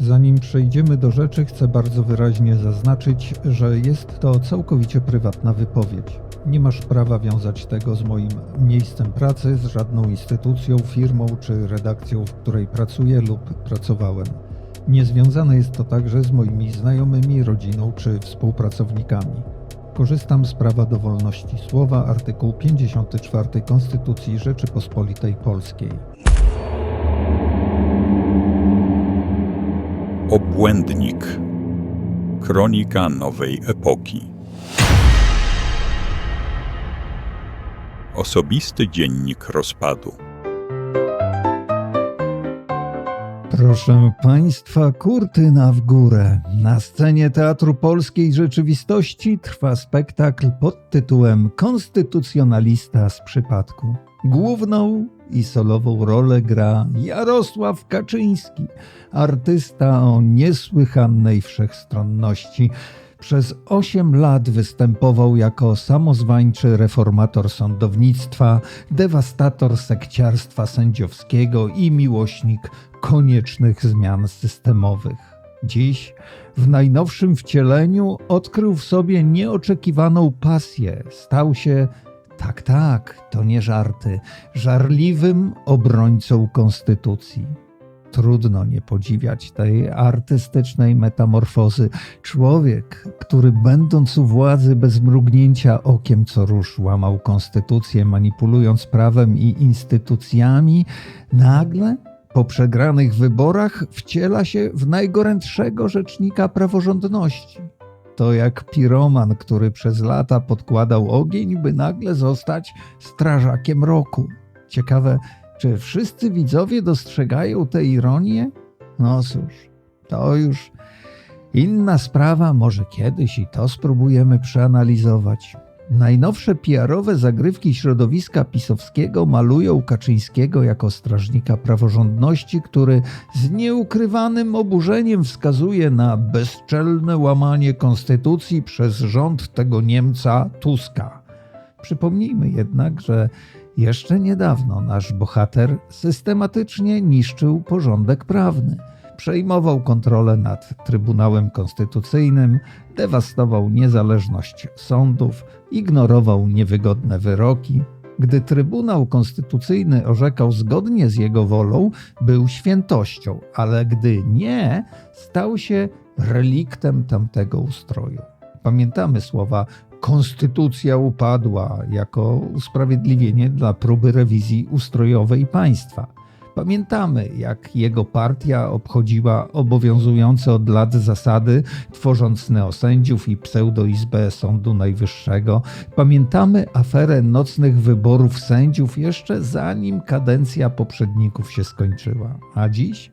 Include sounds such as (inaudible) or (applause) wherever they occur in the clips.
Zanim przejdziemy do rzeczy, chcę bardzo wyraźnie zaznaczyć, że jest to całkowicie prywatna wypowiedź. Nie masz prawa wiązać tego z moim miejscem pracy, z żadną instytucją, firmą czy redakcją, w której pracuję lub pracowałem. Niezwiązane jest to także z moimi znajomymi, rodziną czy współpracownikami. Korzystam z prawa do wolności słowa, artykuł 54 Konstytucji Rzeczypospolitej Polskiej. Obłędnik. Kronika nowej epoki. Osobisty dziennik rozpadu. Proszę Państwa, kurtyna w górę. Na scenie Teatru Polskiej Rzeczywistości trwa spektakl pod tytułem Konstytucjonalista z przypadku. Główną i solową rolę gra Jarosław Kaczyński, artysta o niesłychanej wszechstronności. Przez 8 lat występował jako samozwańczy reformator sądownictwa, dewastator sekciarstwa sędziowskiego i miłośnik koniecznych zmian systemowych. Dziś, w najnowszym wcieleniu, odkrył w sobie nieoczekiwaną pasję. Stał się, tak, tak, to nie żarty, żarliwym obrońcą konstytucji. Trudno nie podziwiać tej artystycznej metamorfozy. Człowiek, który będąc u władzy bez mrugnięcia okiem co rusz łamał konstytucję, manipulując prawem i instytucjami, nagle po przegranych wyborach wciela się w najgorętszego rzecznika praworządności. To jak piroman, który przez lata podkładał ogień, by nagle zostać strażakiem roku. Ciekawe, czy wszyscy widzowie dostrzegają tę ironię? No cóż, to już inna sprawa, może kiedyś i to spróbujemy przeanalizować. Najnowsze PR-owe zagrywki środowiska pisowskiego malują Kaczyńskiego jako strażnika praworządności, który z nieukrywanym oburzeniem wskazuje na bezczelne łamanie konstytucji przez rząd tego Niemca Tuska. Przypomnijmy jednak, że jeszcze niedawno nasz bohater systematycznie niszczył porządek prawny. Przejmował kontrolę nad Trybunałem Konstytucyjnym, dewastował niezależność sądów, ignorował niewygodne wyroki. Gdy Trybunał Konstytucyjny orzekał zgodnie z jego wolą, był świętością, ale gdy nie, stał się reliktem tamtego ustroju. Pamiętamy słowa Konstytucja upadła jako usprawiedliwienie dla próby rewizji ustrojowej państwa. Pamiętamy, jak jego partia obchodziła obowiązujące od lat zasady, tworząc neosędziów i pseudoizbę Sądu Najwyższego. Pamiętamy aferę nocnych wyborów sędziów jeszcze zanim kadencja poprzedników się skończyła. A dziś?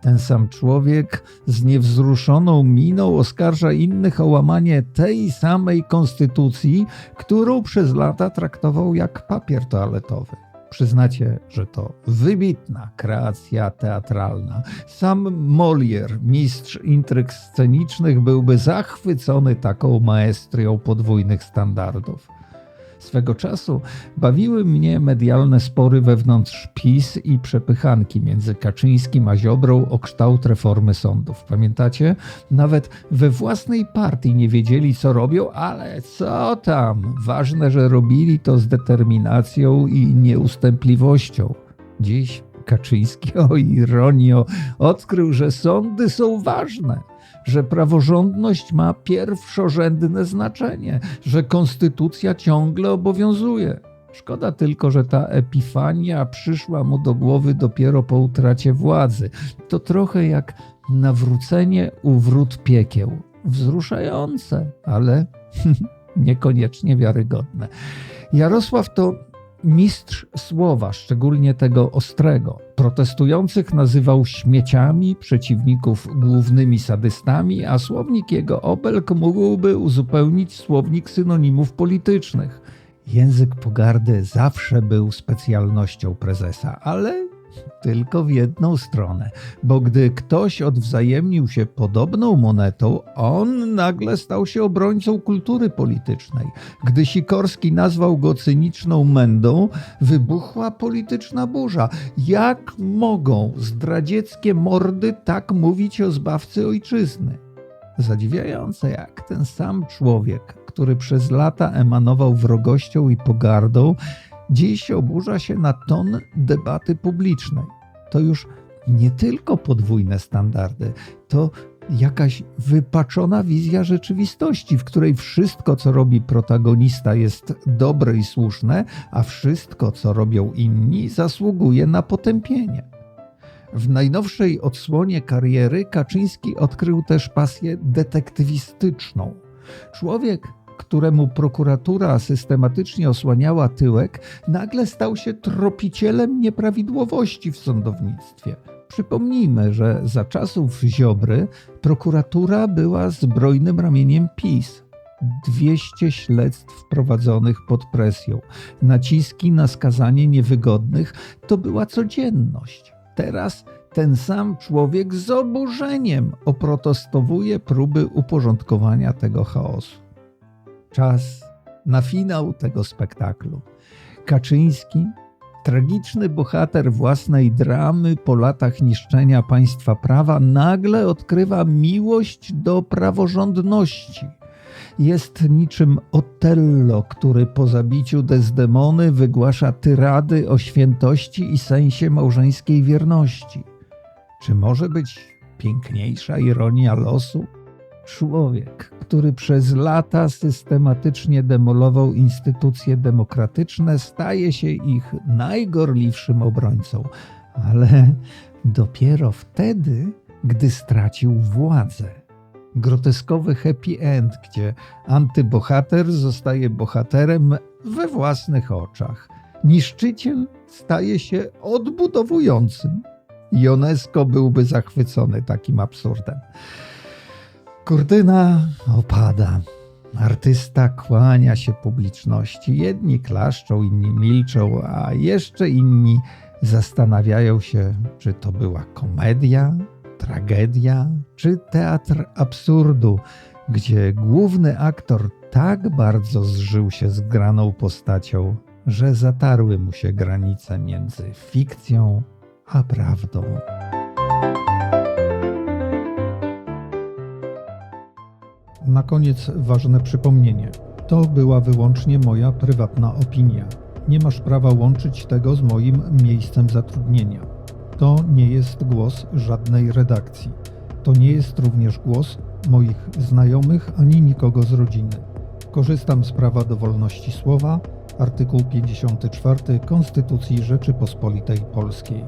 Ten sam człowiek z niewzruszoną miną oskarża innych o łamanie tej samej konstytucji, którą przez lata traktował jak papier toaletowy. Przyznacie, że to wybitna kreacja teatralna. Sam Molière, mistrz intryg scenicznych, byłby zachwycony taką maestrią podwójnych standardów. Swego czasu bawiły mnie medialne spory wewnątrz PiS i przepychanki między Kaczyńskim a Ziobrą o kształt reformy sądów. Pamiętacie? Nawet we własnej partii nie wiedzieli, co robią, ale co tam? Ważne, że robili to z determinacją i nieustępliwością. Dziś Kaczyński, o ironio, odkrył, że sądy są ważne że praworządność ma pierwszorzędne znaczenie, że konstytucja ciągle obowiązuje. Szkoda tylko, że ta epifania przyszła mu do głowy dopiero po utracie władzy. To trochę jak nawrócenie u wrót piekieł. Wzruszające, ale (laughs) niekoniecznie wiarygodne. Jarosław to mistrz słowa, szczególnie tego ostrego. Protestujących nazywał śmieciami, przeciwników głównymi sadystami, a słownik jego obelg mógłby uzupełnić słownik synonimów politycznych. Język pogardy zawsze był specjalnością prezesa, ale Tylko w jedną stronę, bo gdy ktoś odwzajemnił się podobną monetą, on nagle stał się obrońcą kultury politycznej. Gdy Sikorski nazwał go cyniczną mędą, wybuchła polityczna burza. Jak mogą zdradzieckie mordy tak mówić o zbawcy ojczyzny? Zadziwiające, jak ten sam człowiek, który przez lata emanował wrogością i pogardą, dziś oburza się na ton debaty publicznej. To już nie tylko podwójne standardy, to jakaś wypaczona wizja rzeczywistości, w której wszystko, co robi protagonista, jest dobre i słuszne, a wszystko, co robią inni, zasługuje na potępienie. W najnowszej odsłonie kariery Kaczyński odkrył też pasję detektywistyczną. Człowiek, któremu prokuratura systematycznie osłaniała tyłek, nagle stał się tropicielem nieprawidłowości w sądownictwie. Przypomnijmy, że za czasów Ziobry prokuratura była zbrojnym ramieniem PiS. 200 śledztw prowadzonych pod presją, naciski na skazanie niewygodnych to była codzienność. Teraz ten sam człowiek z oburzeniem oprotestowuje próby uporządkowania tego chaosu. Czas na finał tego spektaklu. Kaczyński, tragiczny bohater własnej dramy po latach niszczenia państwa prawa, nagle odkrywa miłość do praworządności. Jest niczym Otello, który po zabiciu Desdemony wygłasza tyrady o świętości i sensie małżeńskiej wierności. Czy może być piękniejsza ironia losu? Człowiek, który przez lata systematycznie demolował instytucje demokratyczne, staje się ich najgorliwszym obrońcą, ale dopiero wtedy, gdy stracił władzę. Groteskowy happy end, gdzie antybohater zostaje bohaterem we własnych oczach. Niszczyciel staje się odbudowującym. Ionesko byłby zachwycony takim absurdem. Kurtyna opada. Artysta kłania się publiczności. Jedni klaszczą, inni milczą, a jeszcze inni zastanawiają się, czy to była komedia, tragedia, czy teatr absurdu, gdzie główny aktor tak bardzo zżył się z graną postacią, że zatarły mu się granice między fikcją a prawdą. Na koniec ważne przypomnienie. To była wyłącznie moja prywatna opinia. Nie masz prawa łączyć tego z moim miejscem zatrudnienia. To nie jest głos żadnej redakcji. To nie jest również głos moich znajomych ani nikogo z rodziny. Korzystam z prawa do wolności słowa, artykuł 54 Konstytucji Rzeczypospolitej Polskiej.